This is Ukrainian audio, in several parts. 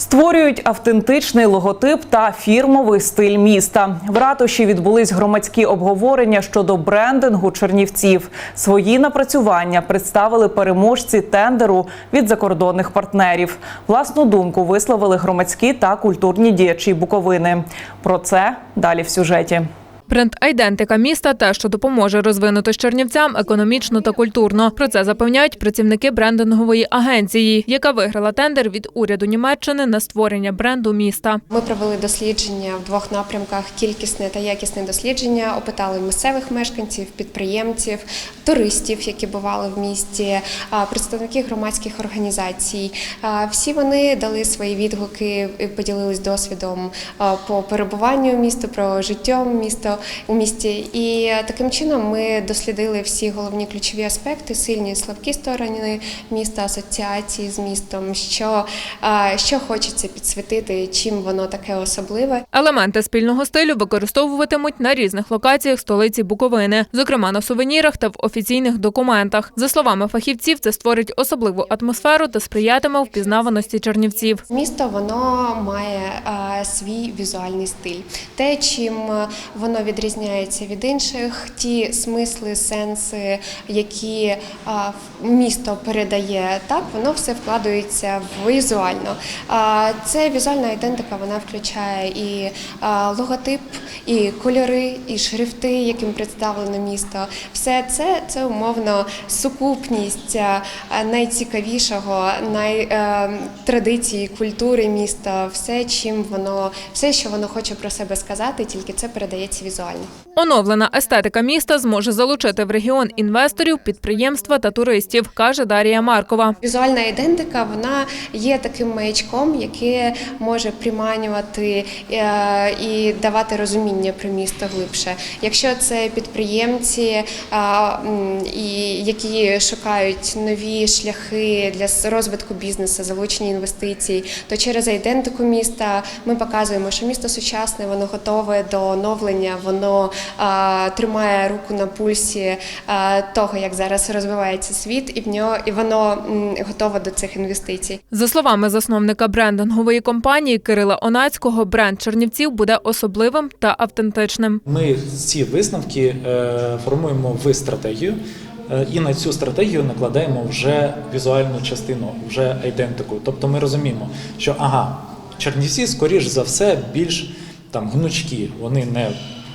Створюють автентичний логотип та фірмовий стиль міста. В ратуші відбулись громадські обговорення щодо брендингу чернівців. Свої напрацювання представили переможці тендеру від закордонних партнерів. Власну думку висловили громадські та культурні діячі Буковини. Про це далі в сюжеті. Бренд-айдентика міста те, що допоможе розвинути чернівцям економічно та культурно. Про це запевняють працівники брендингової агенції, яка виграла тендер від уряду Німеччини на створення бренду міста. Ми провели дослідження в двох напрямках: кількісне та якісне дослідження. Опитали місцевих мешканців, підприємців, туристів, які бували в місті, представників громадських організацій. Всі вони дали свої відгуки, поділились досвідом по перебуванню міста, про життя міста у місті. І таким чином ми дослідили всі головні ключові аспекти, сильні і слабкі сторони міста, асоціації з містом, що, що хочеться підсвітити, чим воно таке особливе. Елементи спільного стилю використовуватимуть на різних локаціях столиці Буковини, зокрема на сувенірах та в офіційних документах. За словами фахівців, це створить особливу атмосферу та сприятиме впізнаваності чернівців. Місто воно має е, свій візуальний стиль. Те, чим е, воно відрізняється від інших, ті смисли, сенси, які місто передає, так воно все вкладається візуально. Це візуальна ідентика, вона включає і логотип, і кольори, і шрифти, яким представлено місто. Все це це умовно сукупність найцікавішого, най е, культури міста, все, чим воно, все, що воно хоче про себе сказати, тільки це передається візуально. Оновлена естетика міста зможе залучити в регіон інвесторів, підприємства та туристів, каже Дарія Маркова. Візуальна ідентика вона є таким маячком, яке може приманювати е, і давати розуміння про місто глибше. Якщо це підприємці, і які шукають нові шляхи для розвитку бізнесу, залучення інвестицій, то через ідентику міста ми показуємо, що місто сучасне, воно готове до оновлення, воно а, тримає руку на пульсі а, того, як зараз розвивається світ, і в нього і воно м, готове до цих інвестицій. За словами засновника брендингової компанії Кирила Онацького, бренд Чернівців буде особливим та автентичним. Ми ці висновки е, формуємо в стратегію, е, і на цю стратегію накладаємо вже візуальну частину, вже айдентику. Тобто ми розуміємо, що ага, Чернівці, скоріш за все, більш там гнучкі, вони не.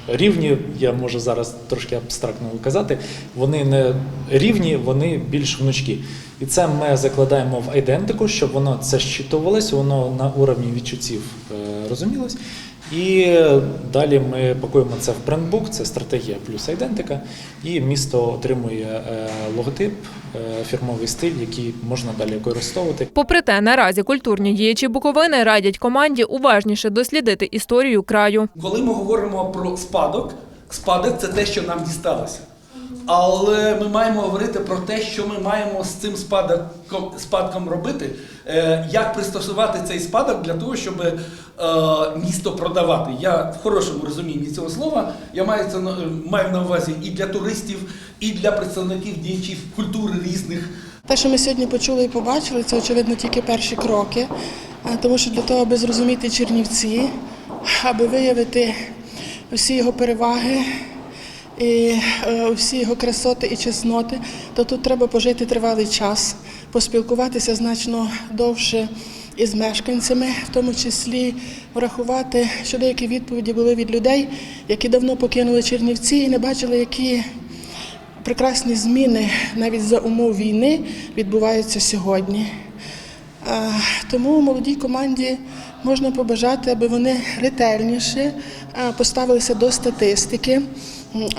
Рівні, я можу зараз трошки абстрактно казати, вони не рівні, вони більш гнучкі. І це ми закладаємо в айдентику, щоб воно це щитувалось, воно на уровні відчуттів е, розумілось. І далі ми пакуємо це в брендбук, це стратегія плюс айдентика, і місто отримує е, логотип, е, фірмовий стиль, який можна далі використовувати. Попри те, наразі культурні діячі Буковини радять команді уважніше дослідити історію краю. Коли ми говоримо про спадок, спадок це те, що нам дісталося. Але ми маємо говорити про те, що ми маємо з цим спадком, робити, е, як пристосувати цей спадок для того, щоб е, місто продавати. Я в хорошому розумінні цього слова я маю це маю на увазі і для туристів, і для представників діячів культури різних. Те, що ми сьогодні почули і побачили, це очевидно тільки перші кроки. Е, Тому що для того, аби зрозуміти Чернівці, аби виявити всі його переваги і е, всі його красоти і чесноти, то тут треба пожити тривалий час, поспілкуватися значно довше із мешканцями, в тому числі врахувати, що деякі відповіді були від людей, які давно покинули Чернівці і не бачили, які прекрасні зміни навіть за умов війни відбуваються сьогодні. Е, Тому молодій команді можна побажати, аби вони ретельніше е, поставилися до статистики,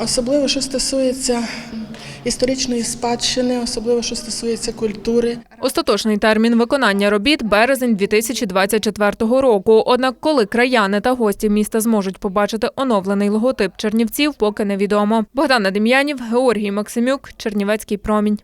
особливо що стосується історичної спадщини, особливо що стосується культури. Остаточний термін виконання робіт березень 2024 року. Однак, коли краяни та гості міста зможуть побачити оновлений логотип Чернівців, поки невідомо. Богдана Дем'янів, Георгій Максимюк, Чернівецький промінь.